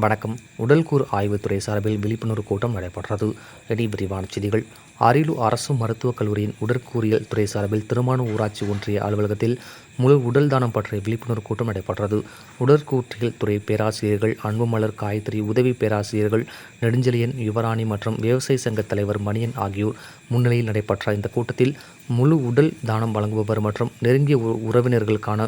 வணக்கம். உடல்கூறு ஆய்வுத்துறை சார்பில் விழிப்புணர்வு கூட்டம் நடைபெற்றது. இனி விரிவான செய்திகள். அரியலூர் அரசு மருத்துவக் கல்லூரியின் உடற்கூறியல் துறை சார்பில் திருமானு ஊராட்சி ஒன்றிய அலுவலகத்தில் முழு உடல் தானம் பற்றிய விழிப்புணர்வு கூட்டம் நடைபெற்றது. உடற்கூற்றியல் துறை பேராசிரியர்கள் அன்புமலர் காயத்ரி உதவி பேராசிரியர்கள் நெடுஞ்செழியன் யுவராணி மற்றும் விவசாய சங்க தலைவர் மணியன் ஆகியோர் முன்னிலையில் நடைபெற்ற இந்த கூட்டத்தில் முழு உடல் தானம் வழங்குபவர் மற்றும் நெருங்கிய உ- உறவினர்களுக்கான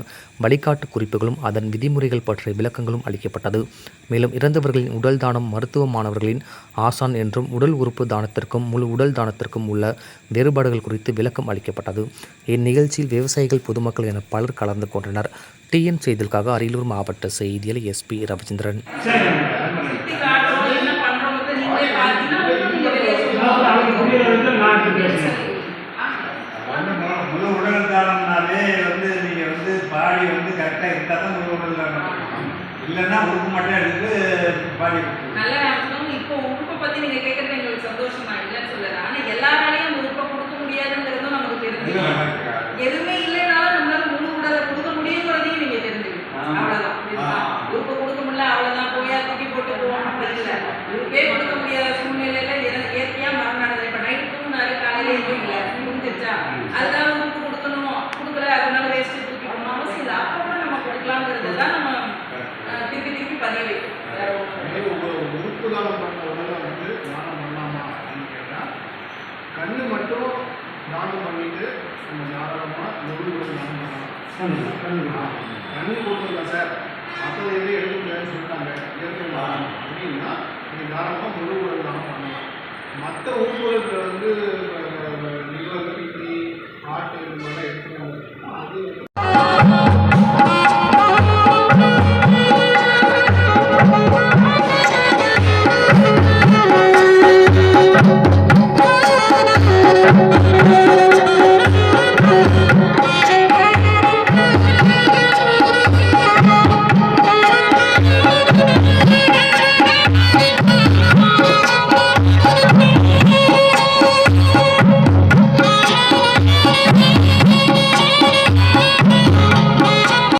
வழிகாட்டு குறிப்புகளும் அதன் விதிமுறைகள் பற்றிய விளக்கங்களும் அளிக்கப்பட்டது. மேலும் இறந்தவர்களின் உடல் தானம் மருத்துவ மாணவர்களின் ஆசான் என்றும் உடல் உறுப்பு தானத்திற்கும் முழு உடல் தானத்திற்கும் உள்ள வேறுபாடுகள் குறித்து விளக்கம் அளிக்கப்பட்டது. இந்நிகழ்ச்சியில் விவசாயிகள் பொதுமக்கள் என பலர் கலந்து கொண்டனர். டிஎன் செய்திகளுக்காக அரியலூர் மாவட்ட செய்தியில் எஸ்பி ரவிச்சந்திரன். இல்லைன்னா உறுப்பு மட்டும் எடுத்து பாடி நல்லா இப்போ உறுப்பை பற்றி நீங்கள் கேட்குறது போவோம். அப்படி இல்ல. கொடுக்க முடியாத சூழ்நிலையில இற- இயற்கையா மரணம் நடந்தது. இப்ப night தூங்குனாரு, காலையில எந்திரிக்கல. முடிஞ்சிருச்சா? அதுக்காக உறுப்பு கொடுக்கணும். கொடுக்கல, அதனால waste தூக்கி போடணும் அவசியம் இல்ல. அப்ப கூட நம்ம கொடுக்கலாங்கிறது தான் நம்ம திருப்பி திருப்பி பதிய வைக்கணும். வேற ஒண்ணும் இல்ல. அதே ஒரு உறுப்பு தானம் பண்ண உடனே வந்து தானம் பண்ணலாமா அப்படின்னு கேட்டால் கண்ணு மட்டும் தானம் பண்ணிட்டு நம்ம தாராளமாக முழு உடல் தானம் பண்ணலாம் கண்ணு கொடுத்துருங்க சார் மற்றது எதுவும் எடுக்க முடியாதுன்னு இயற்கை எடுத்துக்கலாம் அப்படின்னா. நீங்கள் தாராளமாக முழு உடல் தானம் பண்ணலாம் மற்ற ஊர்